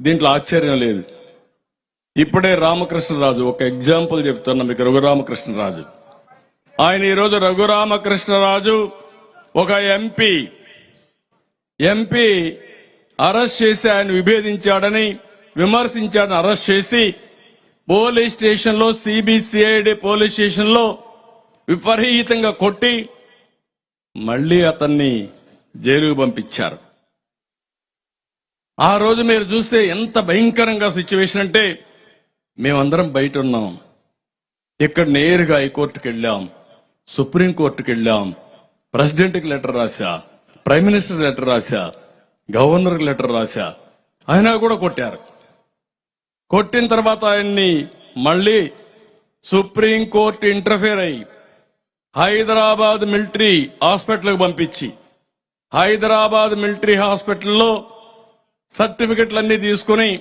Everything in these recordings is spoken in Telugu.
దీంట్లో ఆశ్చర్యం లేదు. ఇప్పుడే రామకృష్ణరాజు ఒక ఎగ్జాంపుల్ చెప్తున్నా మీకు రఘురామకృష్ణరాజు. ఆయన ఈరోజు రఘురామకృష్ణరాజు ఒక ఎంపీ. ఎంపీ అరెస్ట్ చేసి ఆయన విభేదించాడని విమర్శించాడని అరెస్ట్ చేసి పోలీస్ స్టేషన్లో సిబిసిఐడి పోలీస్ స్టేషన్లో విపరీతంగా కొట్టి మళ్ళీ అతన్ని జైలుకు పంపించారు. ఆ రోజు మీరు చూస్తే ఎంత భయంకరంగా సిచ్యువేషన్ అంటే మేమందరం బయట ఉన్నాం ఇక్కడ నేరుగా హైకోర్టుకి వెళ్ళాం. సుప్రీం కోర్టుకి వెళ్ళాం. ప్రెసిడెంట్కి లెటర్ రాశా. ప్రైమ్ మినిస్టర్ లెటర్ రాశా. గవర్నర్కి లెటర్ రాశా. అయినా కూడా కొట్టారు. కొట్టిన తర్వాత ఆయన్ని మళ్ళీ సుప్రీం కోర్టు ఇంటర్ఫేర్ అయ్యి హైదరాబాద్ మిలిటరీ హాస్పిటల్కి పంపించి హైదరాబాద్ మిలిటరీ హాస్పిటల్లో సర్టిఫికెట్లన్నీ తీసుకుని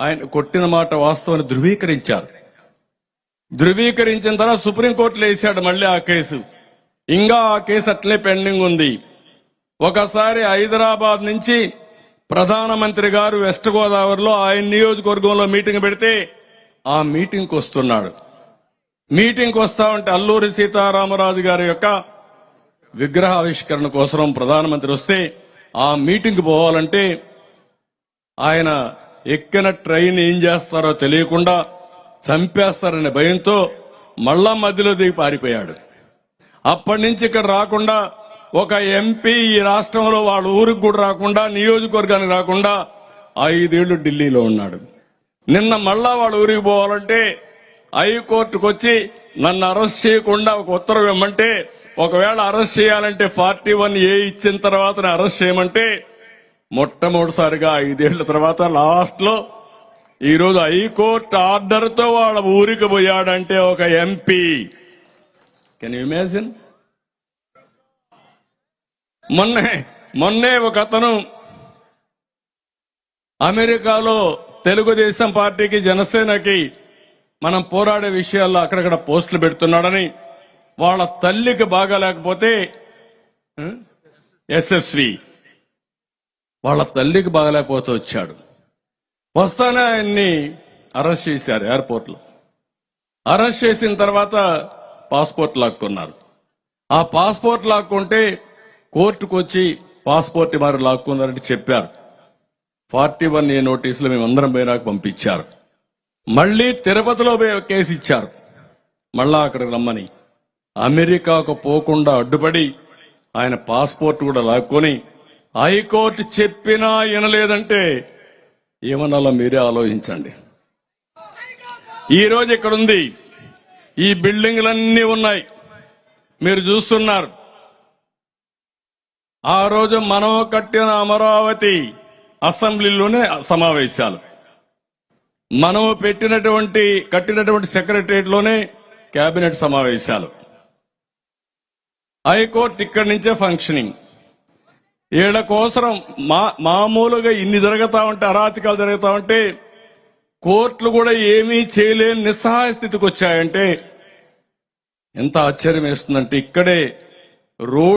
ఆయన కొట్టిన మాట వాస్తవాన్ని ధృవీకరించారు. ధృవీకరించిన తర్వాత సుప్రీంకోర్టులో వేసాడు మళ్ళీ ఆ కేసు. ఇంకా ఆ కేసు అట్లే పెండింగ్ ఉంది. ఒకసారి హైదరాబాద్ నుంచి ప్రధానమంత్రి గారు వెస్ట్ గోదావరిలో ఆయన నియోజకవర్గంలో మీటింగ్ పెడితే ఆ మీటింగ్కి వస్తున్నాడు. మీటింగ్కి వస్తా ఉంటే అల్లూరి సీతారామరాజు గారి యొక్క విగ్రహ ఆవిష్కరణ కోసం ప్రధానమంత్రి వస్తే ఆ మీటింగ్కి పోవాలంటే ఆయన ఎక్కిన ట్రైన్ ఏం చేస్తారో తెలియకుండా చంపేస్తారనే భయంతో మళ్ళా మధ్యలో దిగి పారిపోయాడు. అప్పటి నుంచి ఇక్కడ రాకుండా ఒక ఎంపీ ఈ రాష్ట్రంలో వాళ్ళ ఊరికి కూడా రాకుండా నియోజకవర్గానికి రాకుండా ఐదేళ్ళు ఢిల్లీలో ఉన్నాడు. నిన్న మళ్ళా వాళ్ళ ఊరికి పోవాలంటే హైకోర్టుకు వచ్చి నన్ను అరెస్ట్ చేయకుండా ఒక ఉత్తర్వు ఇవ్వమంటే ఒకవేళ అరెస్ట్ చేయాలంటే ఫార్టీ వన్ ఏ ఇచ్చిన తర్వాత అరెస్ట్ చేయమంటే మొట్టమొదటిసారిగా ఐదేళ్ళ తర్వాత లాస్ట్లో ఈరోజు హైకోర్టు ఆర్డర్తో వాళ్ళ ఊరికి పోయాడంటే ఒక ఎంపీ. కెన్ ఇమాజిన్ మొన్నే మొన్నే ఒక అతను అమెరికాలో తెలుగుదేశం పార్టీకి జనసేనకి మనం పోరాడే విషయాల్లో అక్కడక్కడ పోస్టులు పెడుతున్నాడని వాళ్ళ తల్లికి బాగాలేకపోతే ఎస్ఎస్వి. వాళ్ళ తల్లికి బాగలేకపోతే వచ్చాడు. వస్తానే ఆయన్ని అరెస్ట్ చేశారు ఎయిర్పోర్ట్లో. అరెస్ట్ చేసిన తర్వాత పాస్పోర్ట్ లాక్కున్నారు. ఆ పాస్పోర్ట్ లాక్కుంటే కోర్టుకు వచ్చి పాస్పోర్ట్ మరి లాక్కున్నారని చెప్పారు. ఫార్టీ వన్ ఏ నోటీసులు మేమందరం పోయినాక పంపించారు. మళ్ళీ తిరుపతిలో కేసు ఇచ్చారు. మళ్ళా అక్కడికి రమ్మని. అమెరికాకు పోకుండా అడ్డుపడి ఆయన పాస్పోర్ట్ కూడా లాక్కొని హైకోర్టు చెప్పినా వినలేదంటే ఏమనాలో మీరే ఆలోచించండి. ఈ రోజు ఇక్కడ ఉంది. ఈ బిల్డింగ్లన్నీ ఉన్నాయి. మీరు చూస్తున్నారు. ఆ రోజు మనం కట్టిన అమరావతి అసెంబ్లీలోనే సమావేశాలు. మనం పెట్టినటువంటి కట్టినటువంటి సెక్రటరియట్లోనే కేబినెట్ సమావేశాలు. హైకోర్టు ఇక్కడి నుంచే ఫంక్షనింగ్ వీళ్ళ కోసరం మా మామూలుగా ఇన్ని జరుగుతా ఉంటే అరాచకాలు జరుగుతా ఉంటే కోర్టులు కూడా ఏమీ చేయలేని నిస్సహాయ స్థితికి వచ్చాయంటే ఎంత ఆశ్చర్యం వేస్తుందంటే ఇక్కడే రోడ్